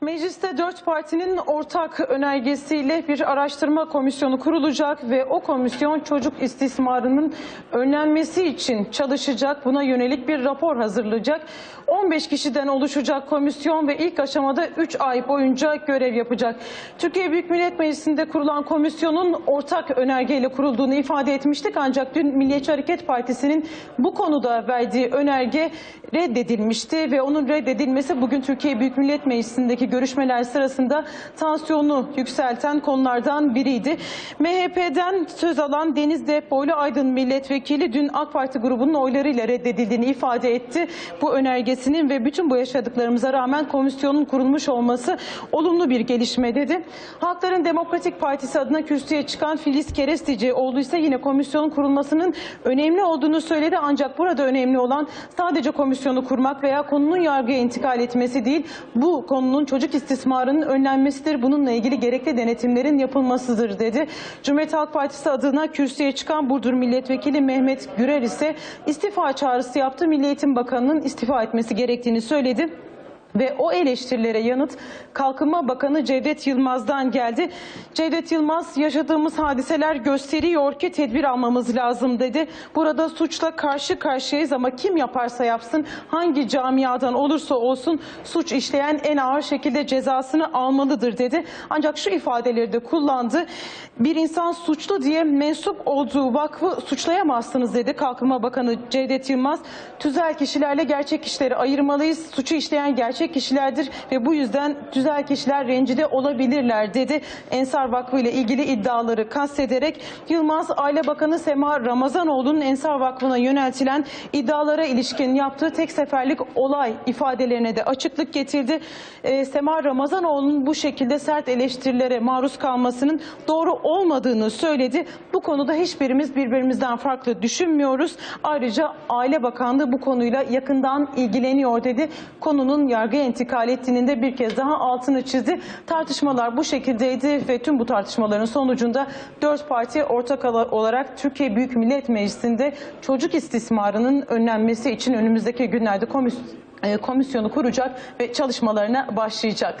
Mecliste dört partinin ortak önergesiyle bir araştırma komisyonu kurulacak ve o komisyon çocuk istismarının önlenmesi için çalışacak. Buna yönelik bir rapor hazırlayacak. 15 kişiden oluşacak komisyon ve ilk aşamada 3 ay boyunca görev yapacak. Türkiye Büyük Millet Meclisi'nde kurulan komisyonun ortak önergeyle kurulduğunu ifade etmiştik. Ancak dün Milliyetçi Hareket Partisi'nin bu konuda verdiği önerge reddedilmişti ve onun reddedilmesi bugün Türkiye Büyük Millet Meclisi'ndeki görüşmeler sırasında tansiyonu yükselten konulardan biriydi. MHP'den söz alan Deniz Depoylu Aydın milletvekili dün AK Parti grubunun oylarıyla reddedildiğini ifade etti. Bu önergesinin ve bütün bu yaşadıklarımıza rağmen komisyonun kurulmuş olması olumlu bir gelişme dedi. Halkların Demokratik Partisi adına kürsüye çıkan Filiz Kerestecioğlu ise yine komisyonun kurulmasının önemli olduğunu söyledi. Ancak burada önemli olan sadece komisyonu kurmak veya konunun yargıya intikal etmesi değil, bu konunun çocuk istismarının önlenmesidir. Bununla ilgili gerekli denetimlerin yapılmasıdır dedi. Cumhuriyet Halk Partisi adına kürsüye çıkan Burdur Milletvekili Mehmet Gürer ise istifa çağrısı yaptı. Milli Eğitim Bakanı'nın istifa etmesi gerektiğini söyledi. Ve o eleştirilere yanıt Kalkınma Bakanı Cevdet Yılmaz'dan geldi. Cevdet Yılmaz yaşadığımız hadiseler gösteriyor ki tedbir almamız lazım dedi. Burada suçla karşı karşıyayız ama kim yaparsa yapsın hangi camiadan olursa olsun suç işleyen en ağır şekilde cezasını almalıdır dedi. Ancak şu ifadeleri de kullandı. Bir insan suçlu diye mensup olduğu vakfı suçlayamazsınız dedi Kalkınma Bakanı Cevdet Yılmaz. Tüzel kişilerle gerçek kişileri ayırmalıyız. Suçu işleyen gerçek kişilerdir ve bu yüzden tüzel kişiler rencide olabilirler dedi. Ensar Vakfı ile ilgili iddiaları kastederek Yılmaz Aile Bakanı Sema Ramazanoğlu'nun Ensar Vakfı'na yöneltilen iddialara ilişkin yaptığı tek seferlik olay ifadelerine de açıklık getirdi. Ee, Sema Ramazanoğlu'nun bu şekilde sert eleştirilere maruz kalmasının doğru olmadığını söyledi. Bu konuda hiçbirimiz birbirimizden farklı düşünmüyoruz. Ayrıca Aile Bakanlığı bu konuyla yakından ilgileniyor dedi. Konunun yargıya intikal ettiğinin de bir kez daha altını çizdi. Tartışmalar bu şekildeydi ve tüm bu tartışmaların sonucunda dört parti ortak olarak Türkiye Büyük Millet Meclisi'nde çocuk istismarının önlenmesi için önümüzdeki günlerde e, komisyonu kuracak ve çalışmalarına başlayacak.